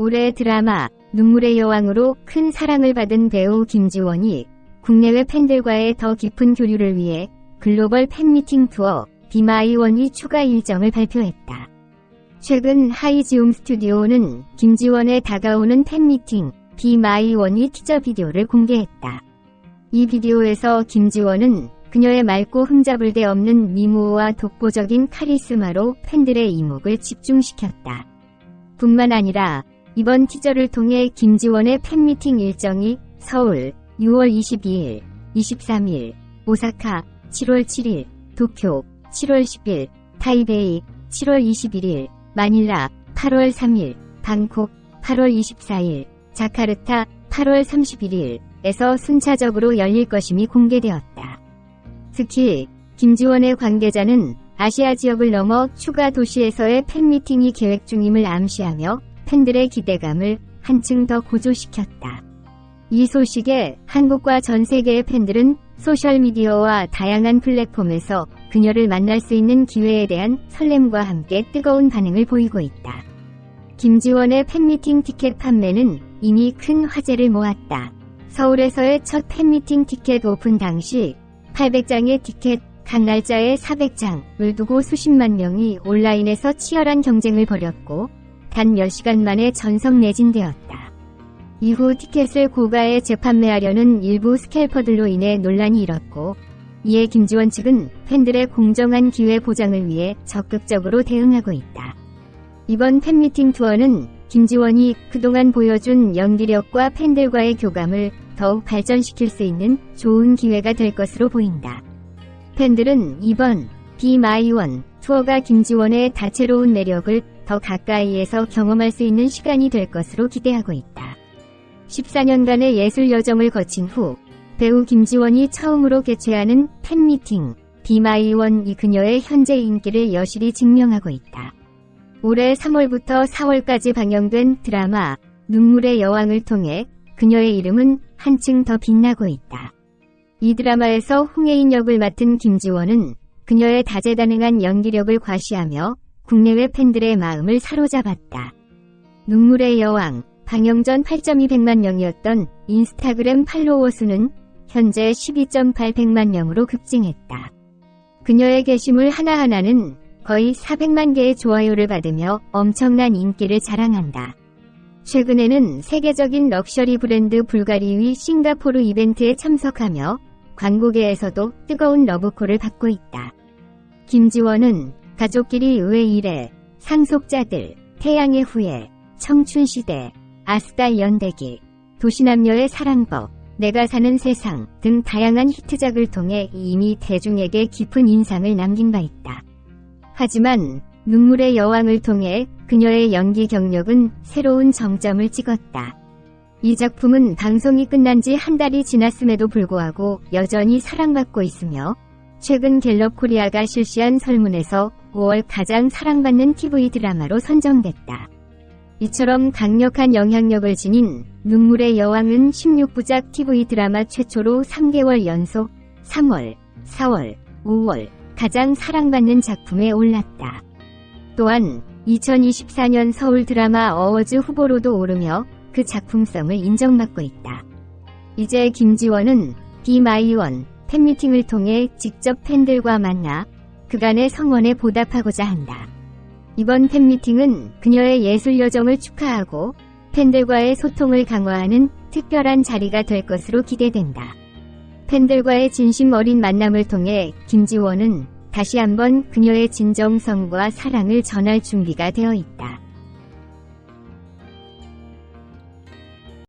올해 드라마 눈물의 여왕으로 큰 사랑을 받은 배우 김지원이 국내외 팬들과의 더 깊은 교류를 위해 글로벌 팬미팅 투어 비마이원이 추가 일정을 발표했다. 최근 하이지움 스튜디오는 김지원의 다가오는 팬미팅 비마이원이 티저 비디오를 공개했다. 이 비디오에서 김지원은 그녀의 맑고 흠잡을 데 없는 미모와 독보적인 카리스마로 팬들의 이목을 집중시켰다. 뿐만 아니라 이번 티저를 통해 김지원의 팬미팅 일정이 서울 6월 22일, 23일, 오사카 7월 7일, 도쿄 7월 10일, 타이베이 7월 21일, 마닐라 8월 3일, 방콕 8월 24일, 자카르타 8월 31일에서 순차적으로 열릴 것임이 공개되었다. 특히 김지원의 관계자는 아시아 지역을 넘어 추가 도시에서의 팬미팅이 계획 중임을 암시하며 팬들의 기대감을 한층 더 고조시켰다. 이 소식에 한국과 전 세계의 팬들은 소셜미디어와 다양한 플랫폼에서 그녀를 만날 수 있는 기회에 대한 설렘과 함께 뜨거운 반응을 보이고 있다. 김지원의 팬미팅 티켓 판매는 이미 큰 화제를 모았다. 서울에서의 첫 팬미팅 티켓 오픈 당시 800장의 티켓, 각 날짜에 400장을 두고 수십만 명이 온라인에서 치열한 경쟁을 벌였고 단 몇 시간 만에 전성 매진되었다. 이후 티켓을 고가에 재판매하려는 일부 스캘퍼들로 인해 논란이 일었고 이에 김지원 측은 팬들의 공정한 기회 보장을 위해 적극적으로 대응하고 있다. 이번 팬미팅 투어는 김지원이 그동안 보여준 연기력과 팬들과의 교감을 더욱 발전시킬 수 있는 좋은 기회가 될 것으로 보인다. 팬들은 이번 비마이원 투어가 김지원의 다채로운 매력을 더 가까이에서 경험할 수 있는 시간이 될 것으로 기대하고 있다. 14년간의 예술 여정을 거친 후 배우 김지원이 처음으로 개최하는 팬미팅 비마이원이 그녀의 현재 인기를 여실히 증명하고 있다. 올해 3월부터 4월까지 방영된 드라마 눈물의 여왕을 통해 그녀의 이름은 한층 더 빛나고 있다. 이 드라마에서 홍혜인 역을 맡은 김지원은 그녀의 다재다능한 연기력을 과시하며 국내외 팬들의 마음을 사로잡았다. 눈물의 여왕, 방영 전 8.200만 명이었던 인스타그램 팔로워 수는 현재 12.800만 명으로 급증했다. 그녀의 게시물 하나하나는 거의 400만 개의 좋아요를 받으며 엄청난 인기를 자랑한다. 최근에는 세계적인 럭셔리 브랜드 불가리의 싱가포르 이벤트에 참석하며 광고계에서도 뜨거운 러브콜을 받고 있다. 김지원은 가족끼리 의회 일에 상속자들, 태양의 후예, 청춘시대, 아스달 연대기, 도시남녀의 사랑법, 내가 사는 세상 등 다양한 히트작을 통해 이미 대중에게 깊은 인상을 남긴 바 있다. 하지만 눈물의 여왕을 통해 그녀의 연기 경력은 새로운 정점을 찍었다. 이 작품은 방송이 끝난 지 한 달이 지났음에도 불구하고 여전히 사랑받고 있으며 최근 갤럽 코리아가 실시한 설문에서 5월 가장 사랑받는 TV 드라마로 선정됐다. 이처럼 강력한 영향력을 지닌 눈물의 여왕은 16부작 TV 드라마 최초로 3개월 연속 3월, 4월, 5월 가장 사랑받는 작품에 올랐다. 또한 2024년 서울 드라마 어워즈 후보로도 오르며 그 작품성을 인정받고 있다. 이제 김지원은 비마이원 팬미팅을 통해 직접 팬들과 만나 그간의 성원에 보답하고자 한다. 이번 팬미팅은 그녀의 예술 여정을 축하하고 팬들과의 소통을 강화하는 특별한 자리가 될 것으로 기대된다. 팬들과의 진심 어린 만남을 통해 김지원은 다시 한번 그녀의 진정성과 사랑을 전할 준비가 되어 있다.